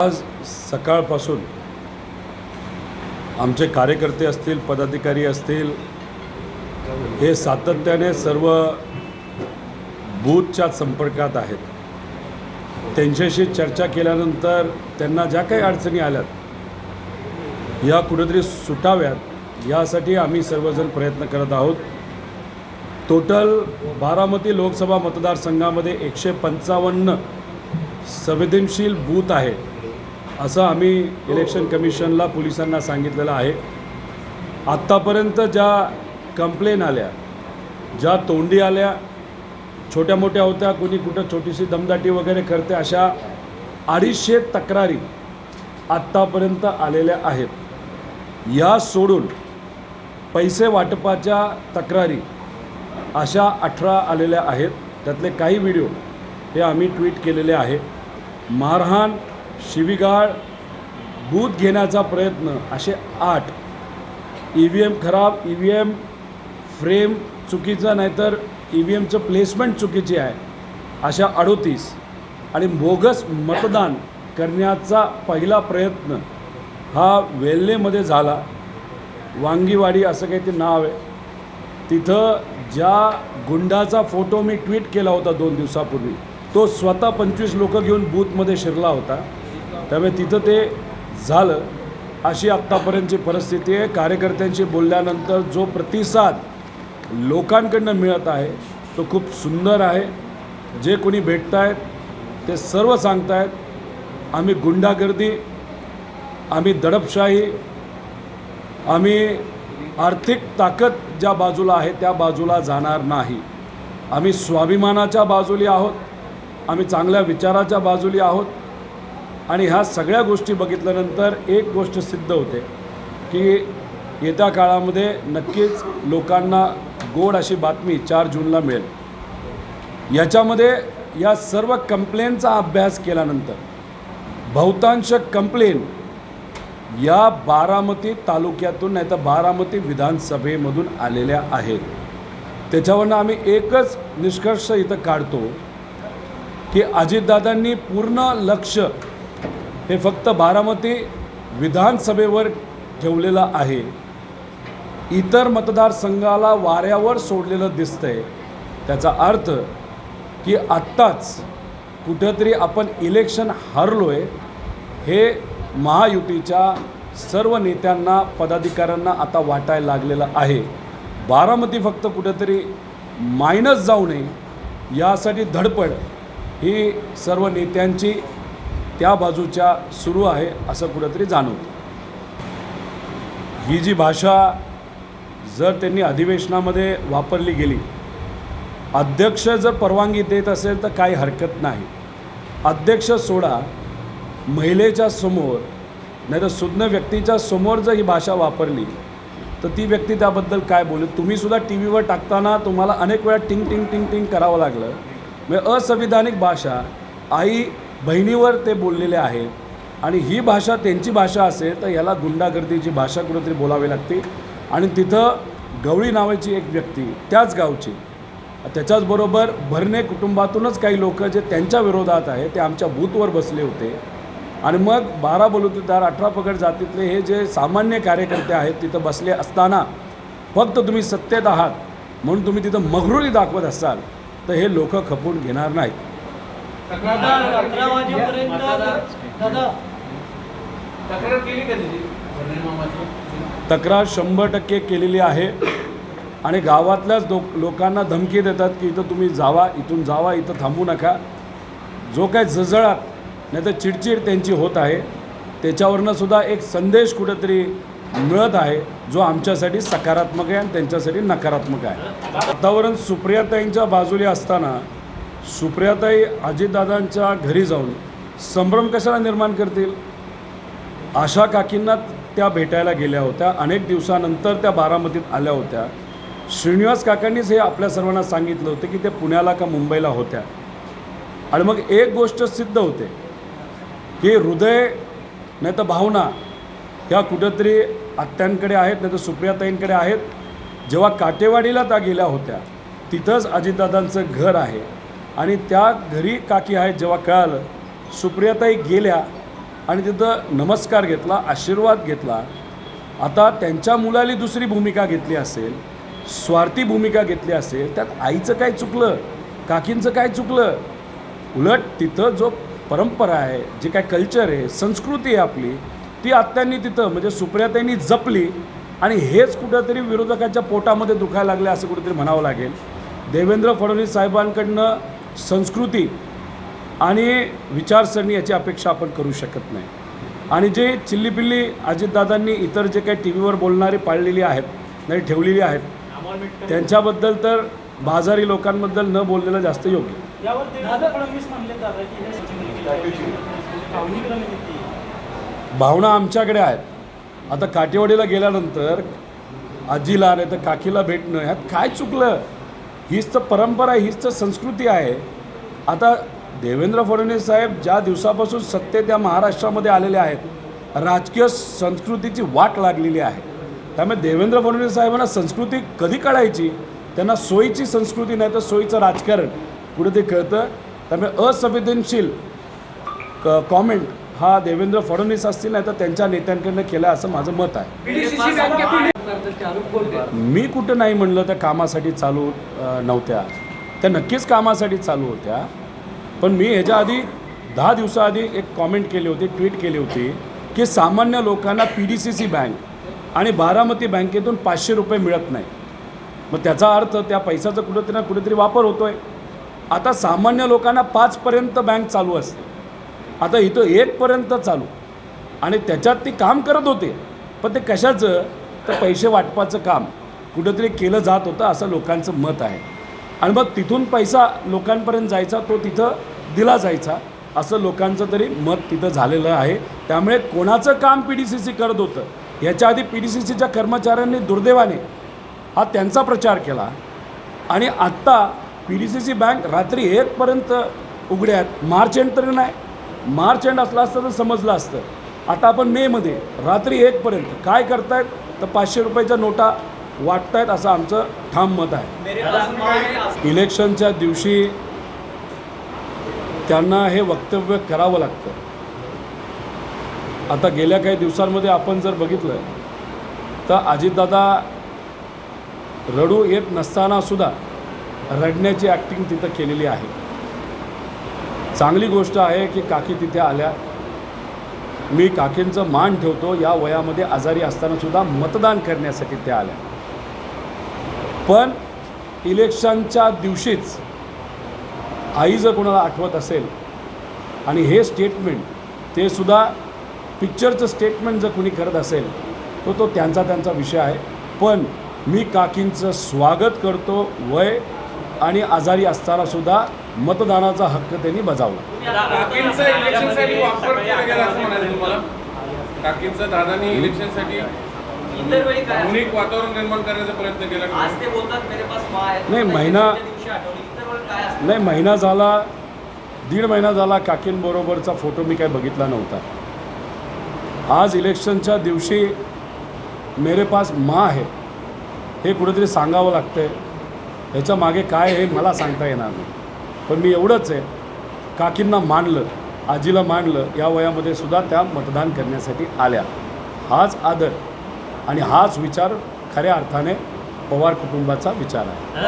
आज सकाळपासून आमचे कार्यकर्ते असतील पदाधिकारी असतील हे सातत्याने सर्व बूथच्या संपर्कात आहेत. त्यांच्याशी चर्चा केल्यानंतर त्यांना ज्या काही अडचणी आल्यात या कुठेतरी सुटाव्यात यासाठी आम्ही सर्वजण प्रयत्न करत आहोत. टोटल बारामती लोकसभा मतदारसंघामध्ये एकशे पंचावन्न संवेदनशील बूथ आहे असं आम्ही इलेक्शन कमिशनला पोलिसांना सांगितलेलं आहे. आत्तापर्यंत ज्या कंप्लेन आल्या ज्या तोंडी आल्या छोट्या मोठ्या होत्या कोणी कुठं छोटीशी दमदाटी वगैरे करते अशा अडीचशे तक्रारी आत्तापर्यंत आलेल्या आहेत. या सोडून पैसे वाटपाच्या तक्रारी अशा अठरा आलेल्या आहेत. त्यातले काही व्हिडिओ हे आम्ही ट्विट केलेले आहे. मारहाण शिवीगाळ बूथ घेण्याचा प्रयत्न असे आठ. ई व्ही एम खराब ई व्ही एम फ्रेम चुकीचा नाहीतर ई व्ही एमचं प्लेसमेंट चुकीची आहे अशा अडोतीस. आणि बोगस मतदान करण्याचा पहिला प्रयत्न हा वेल्हेमध्ये झाला. वांगीवाडी असं काही ते नाव आहे. तिथं ज्या गुंडाचा फोटो मी ट्विट केला होता दोन दिवसापूर्वी तो स्वतः पंचवीस लोकं घेऊन बूथमध्ये शिरला होता. त्यामुळे तिथं ते झालं. अशी आत्तापर्यंतची परिस्थिती आहे. कार्यकर्त्यांशी बोलल्यानंतर जो प्रतिसाद लोकांकडनं मिळत आहे तो खूप सुंदर आहे. जे कोणी भेटत आहेत ते सर्व सांगत आहेत आम्ही गुंडागर्दी आम्ही दडपशाही आम्ही आर्थिक ताकद ज्या बाजूला आहे त्या बाजूला जाणार नाही. आम्ही स्वाभिमानाच्या बाजूली आहोत आम्ही चांगल्या विचाराच्या बाजूली आहोत आणि ह्या सगळ्या गोष्टी बघितल्यानंतर एक गोष्ट सिद्ध होते की येत्या काळामध्ये नक्कीच लोकांना गोड अशी बातमी चार जूनला मिळेल. याच्यामध्ये या सर्व कंप्लेनचा अभ्यास केल्यानंतर बहुतांश कंप्लेन या बारामती तालुक्यातून नाही तर बारामती विधानसभेमधून आलेल्या आहेत. त्याच्यावरनं आम्ही एकच निष्कर्ष इथं काढतो की अजितदादांनी पूर्ण लक्ष हे फक्त बारामती विधानसभेवर ठेवलेलं आहे. इतर मतदारसंघाला वाऱ्यावर सोडलेलं दिसतंय. त्याचा अर्थ की आत्ताच कुठंतरी आपण इलेक्शन हरलो आहे हे महायुतीच्या सर्व नेत्यांना पदाधिकाऱ्यांना आता वाटायला लागलेलं आहे. बारामती फक्त कुठंतरी मायनस जाऊ नये यासाठी धडपड ही सर्व नेत्यांची त्या बाजूच्या सुरू आहे असं कुठंतरी जाणवतं. ही जी भाषा जर त्यांनी अधिवेशनामध्ये वापरली गेली अध्यक्ष जर परवानगी देत असेल तर काही हरकत नाही. अध्यक्ष सोडा महिलेच्या समोर नाही तर सुज्ञ व्यक्तीच्या समोर जर ही भाषा वापरली तर ती व्यक्ती त्याबद्दल काय बोलेल तुम्हीसुद्धा टी व्हीवर टाकताना तुम्हाला अनेक वेळा टिंग टिंग टिंग टिंग करावं लागलं. म्हणजे असंविधानिक भाषा आई बहिणीवर ते बोललेले आहेत आणि ही भाषा त्यांची भाषा असेल तर याला गुंडागर्दीची भाषा कुठेतरी बोलावी लागते. आणि तिथं गवळी नावाची एक व्यक्ती त्याच गावची. त्याच्याचबरोबर भरणे कुटुंबातूनच काही लोक जे त्यांच्या विरोधात आहे ते आमच्या बूथवर बसले होते. आणि मग बारा बलुतेदार अठरा पगड जातीतले हे जे सामान्य कार्यकर्ते आहेत तिथं बसले असताना फक्त तुम्ही सत्तेत आहात म्हणून तुम्ही तिथं मगरुरी दाखवत असाल तर हे लोक खपून घेणार नाहीत. दादा अकरा वाजेपर्यंत दादा तक्रार केली का त्याची? परिणामाची तक्रार शंभर टक्के केलेली आहे. आणि गावातल्याच लोक लोकांना धमकी देतात की इथं तुम्ही जावा इथून जावा इथं थांबू नका. जो काय जजळाट नाही तर चिडचिड त्यांची होत आहे. त्याच्यावरनं सुद्धा एक संदेश कुठेतरी मिळत आहे जो आमच्यासाठी सकारात्मक आहे आणि त्यांच्यासाठी नकारात्मक आहे. वातावरण सुप्रियाताईंच्या बाजूला असताना सुप्रियाताई अजितदादांच्या घरी जाऊन संभ्रम कशाला निर्माण करतील? आशा काकींना त्या भेटायला गेल्या होत्या. अनेक दिवसानंतर त्या बारामतीत आल्या होत्या. श्रीनिवास काकांनीच हे आपल्या सर्वांना सांगितलं होतं की ते पुण्याला का मुंबईला होत्या. आणि मग एक गोष्ट सिद्ध होते. की हृदय नाही तर भावना ह्या कुठंतरी आत्यांकडे आहेत नाही तर सुप्रियाताईंकडे आहेत. जेव्हा काटेवाडीला त्या गेल्या होत्या तिथंच अजितदादांचं घर आहे. आणि त्या घरी काकी आहेत जेव्हा कळालं सुप्रियाताई गेल्या आणि तिथं नमस्कार घेतला आशीर्वाद घेतला. आता त्यांच्या मुलाली दुसरी भूमिका घेतली असेल स्वार्थी भूमिका घेतली असेल त्यात आईचं काय चुकलं काकींचं काय चुकलं? उलट तिथं जो परंपरा आहे जे काय कल्चर आहे संस्कृती आहे आपली ती आत्यांनी तिथं म्हणजे सुप्रियाताईंनी जपली आणि हेच कुठंतरी विरोधकाच्या पोटामध्ये दुखायला लागले असं कुठेतरी म्हणावं लागेल. देवेंद्र फडणवीस साहेबांकडनं संस्कृती आणि विचारसरणी याची अपेक्षा आपण करू शकत नाही. आणि जे चिल्लीपिल्ली अजितदादांनी इतर जे काही टी व्हीवर बोलणारे पाळलेली आहेत नाही ठेवलेली आहेत त्यांच्याबद्दल तर बाजारी लोकांबद्दल न बोललेलं जास्त योग्य. हे भावना आमच्याकडे आहेत. आता काटेवाडीला गेल्यानंतर आजीला नाही तर काकीला भेटणं ह्यात काय चुकलं? हीच तर परंपरा हीच तर संस्कृती आहे. आता देवेंद्र फडणवीस साहेब ज्या दिवसापासून सत्तेत या महाराष्ट्रामध्ये आलेले आहेत राजकीय संस्कृतीची वाट लागलेली आहे. त्यामुळे देवेंद्र फडणवीस साहेबांना संस्कृती कधी कळायची? त्यांना सोयीची संस्कृती नाही तर सोयीचं राजकारण. कुठे ते कळतं. त्यामुळे असंवेदनशील क कॉमेंट हा देवेंद्र फडणवीस असतील नाही तर त्यांच्या नेत्यांकडनं केला असं माझं मत आहे. मी कुठं नाही म्हणलं त्या कामासाठी चालू नव्हत्या. त्या नक्कीच कामासाठी चालू होत्या. पण मी ह्याच्या आधी दहा दिवसाआधी एक कॉमेंट केली होती ट्विट केली होती की सामान्य लोकांना P D C C bank आणि बारामती बँकेतून पाचशे रुपये मिळत नाही. मग त्याचा अर्थ त्या पैशाचा कुठेतरी ना कुठेतरी वापर होतो आहे आता सामान्य लोकांना पाचपर्यंत बँक चालू असते. आता इथं एकपर्यंत चालू. आणि त्याच्यात ती काम करत होते. पण ते कशाचं? तर पैसे वाटपाचं काम कुठंतरी केलं जात होतं असं लोकांचं मत आहे. आणि मग तिथून पैसा लोकांपर्यंत जायचा तो तिथं दिला जायचा असं लोकांचं तरी मत तिथं झालेलं आहे. त्यामुळे कोणाचं काम पी डी सी सी करत होतं याच्या आधी पी डी सी सीच्या कर्मचाऱ्यांनी दुर्दैवाने हा त्यांचा प्रचार केला. आणि आत्ता P D C C bank रात्री एकपर्यंत उघड्या आहेत. मार्च एंड तरी नाही. मार्च एंड असला असतं तर समजलं असतं. आता आपण मेमध्ये रात्री एकपर्यंत काय करतायत? तर पाचशे रुपयाच्या नोटा वाटतायत असं आमचं ठाम मत आहे. इलेक्शनच्या दिवशी त्यांना हे वक्तव्य करावं लागतं. आता गेल्या काही दिवसांमध्ये आपण जर बघितलं तर अजितदादा रडू येत नसताना सुद्धा रडण्याची ॲक्टिंग तिथं केलेली आहे. चांगली गोष्ट आहे की काकी तिथे आल्या. मी काकींचं मान ठेवतो या वयामध्ये आजारी असतानासुद्धा मतदान करण्यासाठी त्या आल्या. पण इलेक्शनच्या दिवशीच आई जर कोणाला आठवत असेल आणि हे स्टेटमेंट ते सुद्धा पिक्चरचं स्टेटमेंट जर कुणी करत असेल तो तो त्यांचा त्यांचा विषय आहे. पण मी काकींचं स्वागत करतो वय आणि आजारी असतानासुद्धा मतदानाचा हक्क त्यांनी बजावला. काकींचा इलेक्शनसाठी वापर केला गेला असं म्हणायचं तुम्हाला? काकींचा दादानी इलेक्शनसाठी इतर वेळी काय? भावनिक वातावरण निर्माण करण्याचा प्रयत्न केला. का? आज ते बोलतात मेरे पास माँ है नाही, महिना- त्या दिवशी आठवली. इतर वेळी काय असतं? नाही महिना झाला दीड महिना झाला काकींबरोबरचा फोटो मी काय बघितला नव्हता. आज इलेक्शनच्या दिवशी मेरे पास माँ आहे हे कुठेतरी सांगावं लागतं आहे ह्याच्या मागे काय आहे मला सांगता येणार नाही. पण मी एवढंच आहे. काकींना मानलं आजीला मानलं या वयामध्ये सुद्धा त्या मतदान करण्यासाठी आल्या. हाच आदर आणि हाच विचार खऱ्या अर्थाने पवार कुटुंबाचा विचार आहे.